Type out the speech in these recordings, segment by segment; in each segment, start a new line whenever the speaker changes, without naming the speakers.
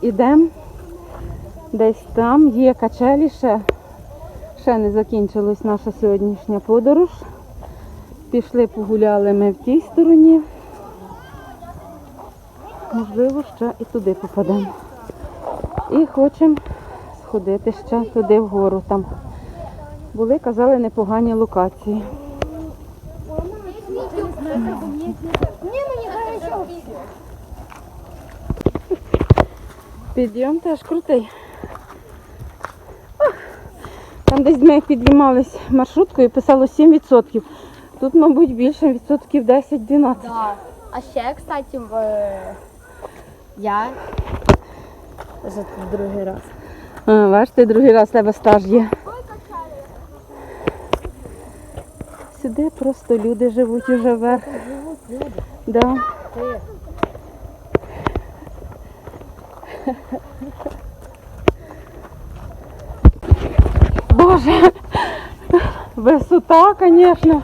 йдемо десь там, є качелі ще. Ще не закінчилась наша сьогоднішня подорож. Пішли погуляли ми в тій стороні. Можливо, ще і туди попадемо. І хочемо сходити ще туди вгору. Там були, казали, непогані локації.
Не, ну не хорошо.
Підйом теж крутий. Там десь ми підіймались маршруткою, писало 7%. Тут, мабуть, більше відсотків 10-12.
Да. А ще, кстати, в... е, я вже тут другий раз.
А, бачите, другий раз тебе стаж є. Сюди просто люди живуть уже вверх. Живуть Да. Боже, висота, звісно.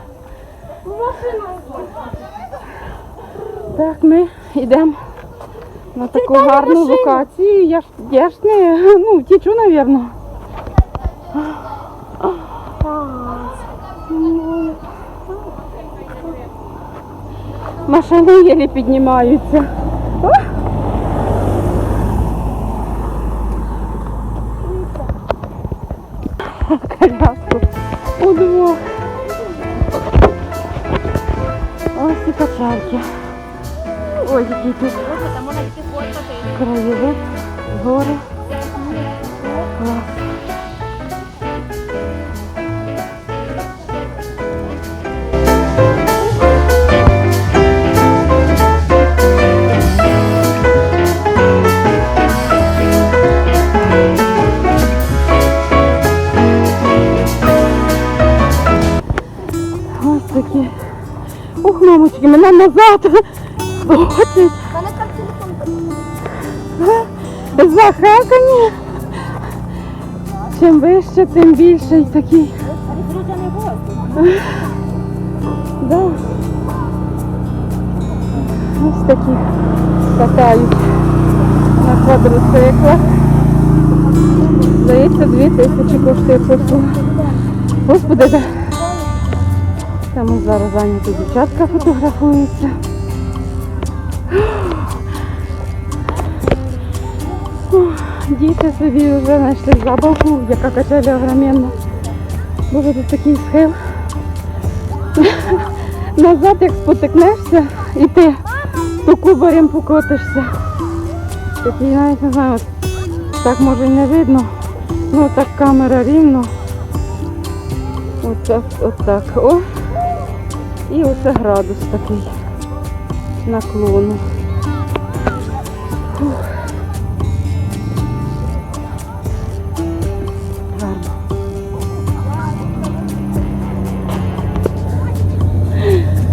Так, ми йдемо на таку гарну локацію. Я ж, я ж не ну, тічу, напевно. Машини єлі піднімаються. Качальки. Ой, який тут краєвид, гори. Клас. Ось такі. Ух, мамочки, мене назад.
Мене там телефон.
Захекані. Чим вище, тим більше і такий. Да. Ось такі катають на квадроциклах. Здається, дві тисячі коштує послуга. Господи, да. Там зараз зайняті дівчатка фотографуються. Діти собі вже знайшли забавку, яка качеля огроменна. Боже, тут такий схил. Назад, як спотикнешся, і ти то кубарем покотишся. Такий навіть не знаю, так може й не видно. Ну так камера рівно. Оце отак. О. І оце градус такий наклону.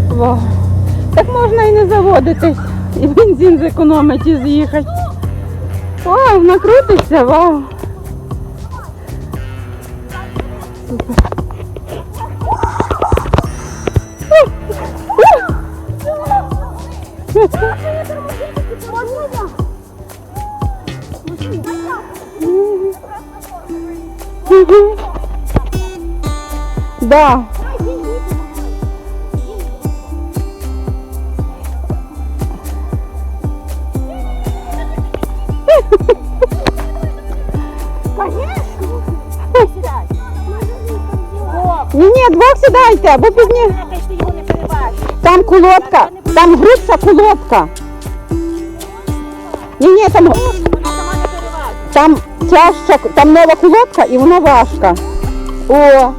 Вау. Так можна і не заводитись. І бензин зекономить і з'їхати. Вау, накрутиться, вау. Да. Ні, ні, двох сідайте, бо пізні.
Ти ж ти його не перебачиш.
Там колодка, там грудша колодка. Ні, ні, там,
Вона сама не переважить.
там тяжча, там нова колодка і вона важка. О,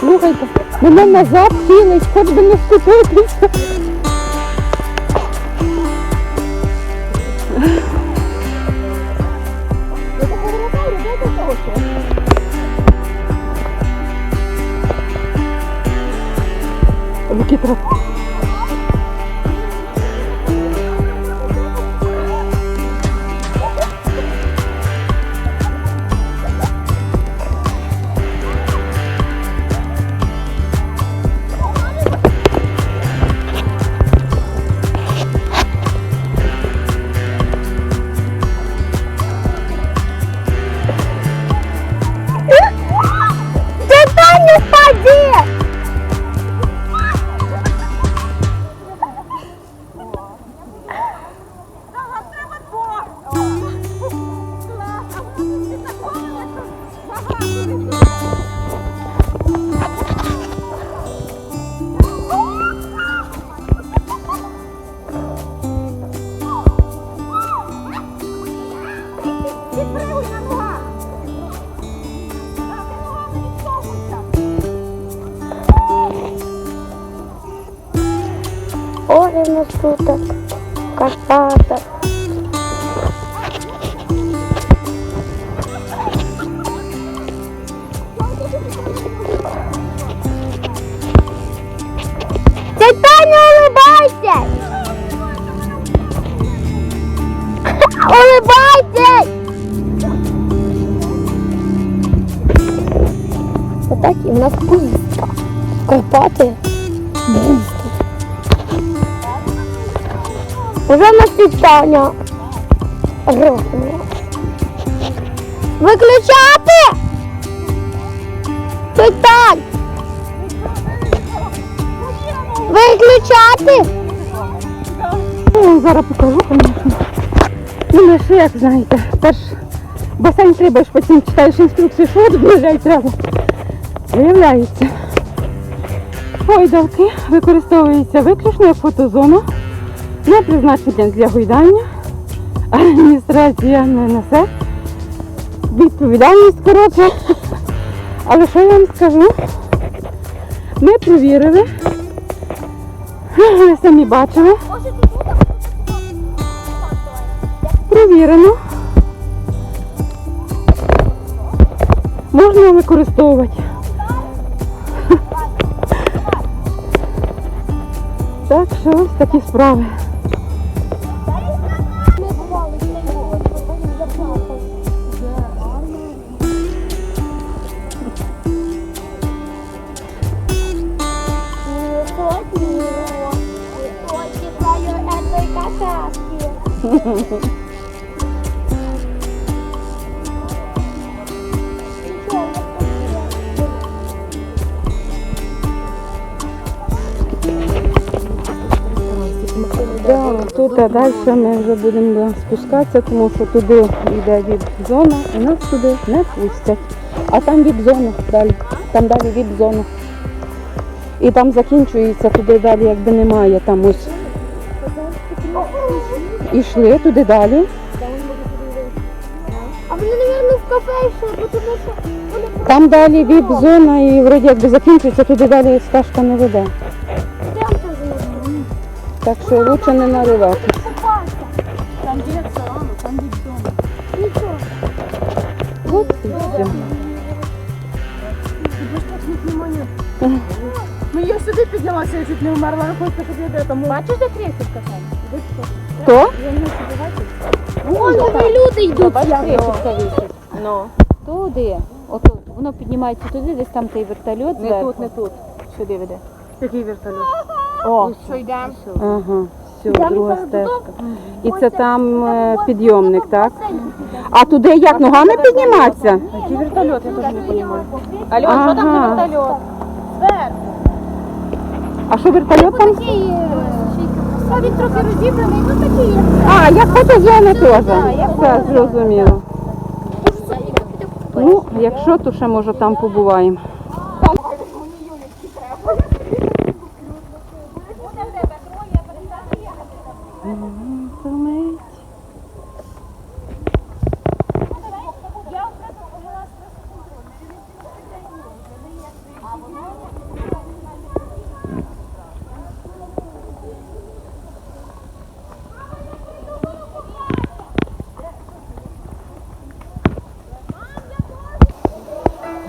слухайте, мене назад хилить, хоч би не скупитися. Руки треба.
Ore у нас тут, Карпата. Дядь Таня, улыбайся! Улыбайтесь! Отак і в нас пусто. Карпати. Уже на світання. Виключати! Питань! Виключати!
Ну, зараз покажу, звісно. Ну, ми ще, як знаєте, перш басейн треба, ж потім читаєш інструкцію, що лежать треба. Виявляється, гойдалки використовуються виключно як фотозона, не призначення для гойдання. Адміністрація не несе. Відповідальність коротше. Але що я вам скажу? Ми провірили. Ви самі бачили. Провірено. Можна використовувати. Так що ось такі справи. Тут а далі ми вже будемо спускатися, тому що туди йде віп-зона і нас туди не пустять. А там віп-зона далі. Там далі віп-зона. І там закінчується, туди далі якби немає. Там ось ішли туди далі.
А вони, мабуть, в кафе йшли, тому що вони
Там далі віп-зона і вроді якби закінчується, туди далі стежка не веде.
прям там зробили.
Так що лучше не наривати.
Нічого.
От і все.
Ну я сюди піднялася, я чуть не вмерла, я хочу, щоб я де там.
Бачиш, де крісить кафе?
Хто?
Вон вони люди йдуть.
Ну,
Туди. Ото воно піднімається туди, десь там той вертольот
не тут, не тут. Сюди веде. Який вертольот?
О,
Що йдемо?
ага, все, друга стежка. І це там е, підйомник, так? А туди як ногами підніматися?
Який вертольот, я теж не розумію. Алло, що там за вертольот?
А що вертольот там?
А він трохи розібраний, ну такі є.
А, як фотозона теж. Все, зрозуміло. Ну, якщо, то ще може там побуваємо.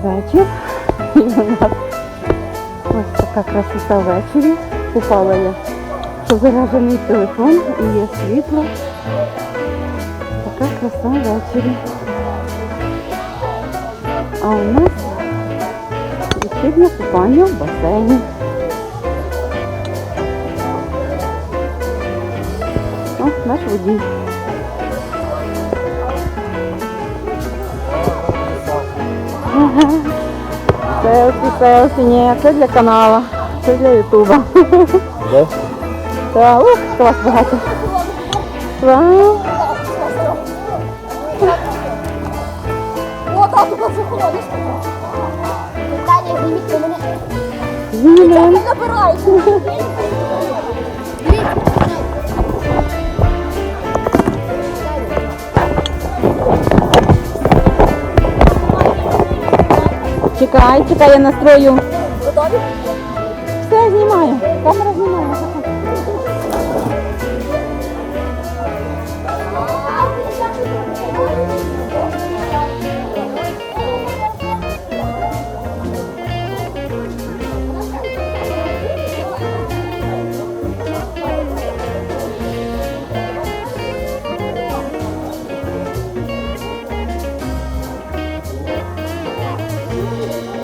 Вечір. І у нас ось така красота ввечері. Купала я, заряджений телефон і є світло. Така краса ввечері. А у нас вечірнє купання в басейні. О, наш водій. Селфі, селфі, ні, це для каналу, це для ютуба.
Да?
Так, ух, що вас багато. Вау.
О,
А тут заходиш. Таня, зніміть мене.
Знімемо.
Забирайте.
Чекай, чекай, я настрою.
Готові?
Все, знімаю. Камера знімає. Thank you.